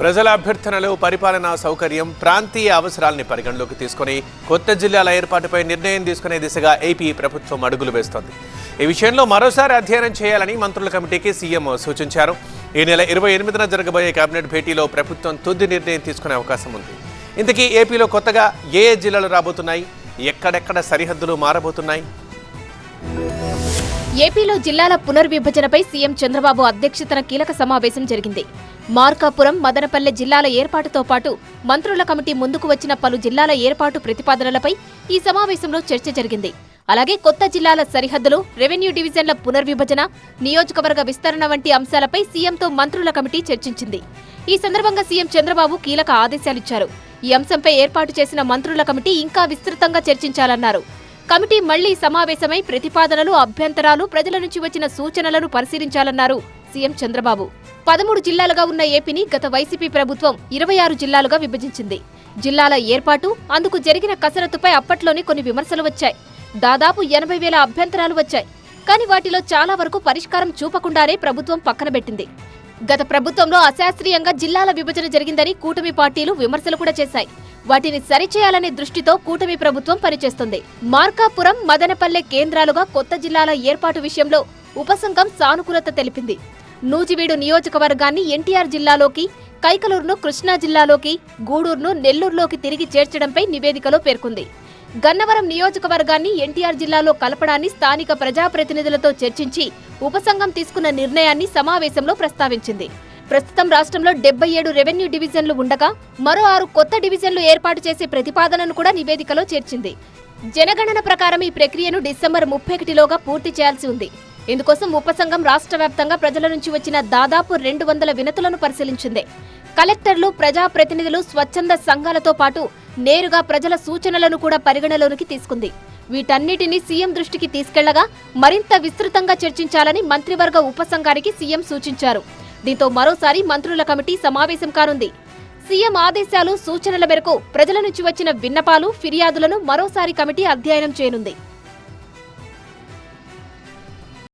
ప్రజల అభ్యర్థనలు పరిపాలనా సౌకర్యం ప్రాంతీయ అవసరాలని పరిగణలోకి తీసుకొని కొత్త జిల్లాల ఏర్పాటుపై నిర్ణయం తీసుకునే దిశగా ఏపీ ప్రభుత్వం అడుగులు వేస్తోంది. ఈ విషయంలో మరోసారి అధ్యయనం చేయాలని మంత్రుల కమిటీకి సీఎం సూచించారు. ఈ నెల ఇరవై ఎనిమిదిన జరగబోయే కేబినెట్ భేటీలో ప్రభుత్వం తుది నిర్ణయం తీసుకునే అవకాశం ఉంది. ఇంతకీ ఏపీలో కొత్తగా ఏ ఏ జిల్లాలు రాబోతున్నాయి? ఎక్కడెక్కడ సరిహద్దులు మారబోతున్నాయి? ఏపీలో జిల్లాల పునర్విభజనపై సీఎం చంద్రబాబు అధ్యక్షతన కీలక సమావేశం జరిగింది. మార్కాపురం మదనపల్లె జిల్లాల ఏర్పాటుతో పాటు మంత్రుల కమిటీ ముందుకు వచ్చిన పలు జిల్లాల ఏర్పాటు ప్రతిపాదనలపై ఈ సమావేశంలో చర్చ జరిగింది. అలాగే కొత్త జిల్లాల సరిహద్దులు రెవెన్యూ డివిజన్ల పునర్విభజన నియోజకవర్గ విస్తరణ వంటి అంశాలపై సీఎంతో మంత్రుల కమిటీ చర్చించింది. ఈ సందర్భంగా సీఎం చంద్రబాబు కీలక ఆదేశాలిచ్చారు. ఈ అంశంపై ఏర్పాటు చేసిన మంత్రుల కమిటీ ఇంకా విస్తృతంగా చర్చించాలన్నారు. కమిటీ మళ్ళీ సమావేశమై ప్రతిపాదనలు అభ్యంతరాలు ప్రజల నుంచి వచ్చిన సూచనలను పరిశీలించాలన్నారు సీఎం చంద్రబాబు. పదమూడు జిల్లాలుగా ఉన్న ఏపీని గత వైసీపీ ప్రభుత్వం ఇరవై ఆరు జిల్లాలుగా విభజించింది. జిల్లాల ఏర్పాటు అందుకు జరిగిన కసరత్తుపై అప్పట్లోనే కొన్ని విమర్శలు వచ్చాయి. దాదాపు ఎనభై వేల అభ్యంతరాలు వచ్చాయి. కానీ వాటిలో చాలా వరకు పరిష్కారం చూపకుండానే ప్రభుత్వం పక్కనబెట్టింది గత ప్రభుత్వంలో అశాస్త్రీయంగా జిల్లాల విభజన జరిగిందని కూటమి పార్టీలు విమర్శలు కూడా చేశాయి. వాటిని సరిచేయాలనే దృష్టితో కూటమి ప్రభుత్వం పనిచేస్తుంది. మార్కాపురం మదనపల్లె కేంద్రాలుగా కొత్త జిల్లాల ఏర్పాటు విషయంలో ఉపసంఘం సానుకూలత తెలిపింది. నూజివీడు నియోజకవర్గాన్ని ఎన్టీఆర్ జిల్లాలోకి కైకలూరును కృష్ణా జిల్లాలోకి గూడూరును నెల్లూరులోకి తిరిగి చేర్చడంపై నివేదికలో పేర్కొంది. గన్నవరం నియోజకవర్గాన్ని ఎన్టీఆర్ జిల్లాలో కలపడాన్ని స్థానిక ప్రజాప్రతినిధులతో చర్చించి ఉపసంఘం తీసుకున్న నిర్ణయాన్ని సమావేశంలో ప్రస్తావించింది. ప్రస్తుతం రాష్ట్రంలో డెబ్బై ఏడు రెవెన్యూ డివిజన్లు ఉండగా మరో ఆరు కొత్త డివిజన్లు ఏర్పాటు చేసే ప్రతిపాదనను కూడా నివేదికలో చేర్చింది. జనగణన ప్రకారం ఈ ప్రక్రియను డిసెంబర్ ముప్పై ఒకటిలోగా పూర్తి చేయాల్సి ఉంది. ఇందుకోసం ఉపసంఘం రాష్ట్ర వ్యాప్తంగా ప్రజల నుంచి వచ్చిన దాదాపు రెండు వందల వినతులను పరిశీలించింది. కలెక్టర్లు ప్రజాప్రతినిధులు స్వచ్ఛంద సంఘాలతో పాటు నేరుగా ప్రజల సూచనలను కూడా పరిగణలోనికి తీసుకుంది. వీటన్నిటిని సీఎం దృష్టికి తీసుకెళ్ళగా మరింత విస్తృతంగా చర్చించాలని మంత్రివర్గ ఉపసంఘానికి సీఎం సూచించారు. దీంతో మరోసారి మంత్రుల కమిటీ సమావేశం కానుంది. సీఎం ఆదేశాలు సూచనల మేరకు ప్రజల నుంచి వచ్చిన విన్నపాలు ఫిర్యాదులను మరోసారి కమిటీ అధ్యయనం చేయనుంది.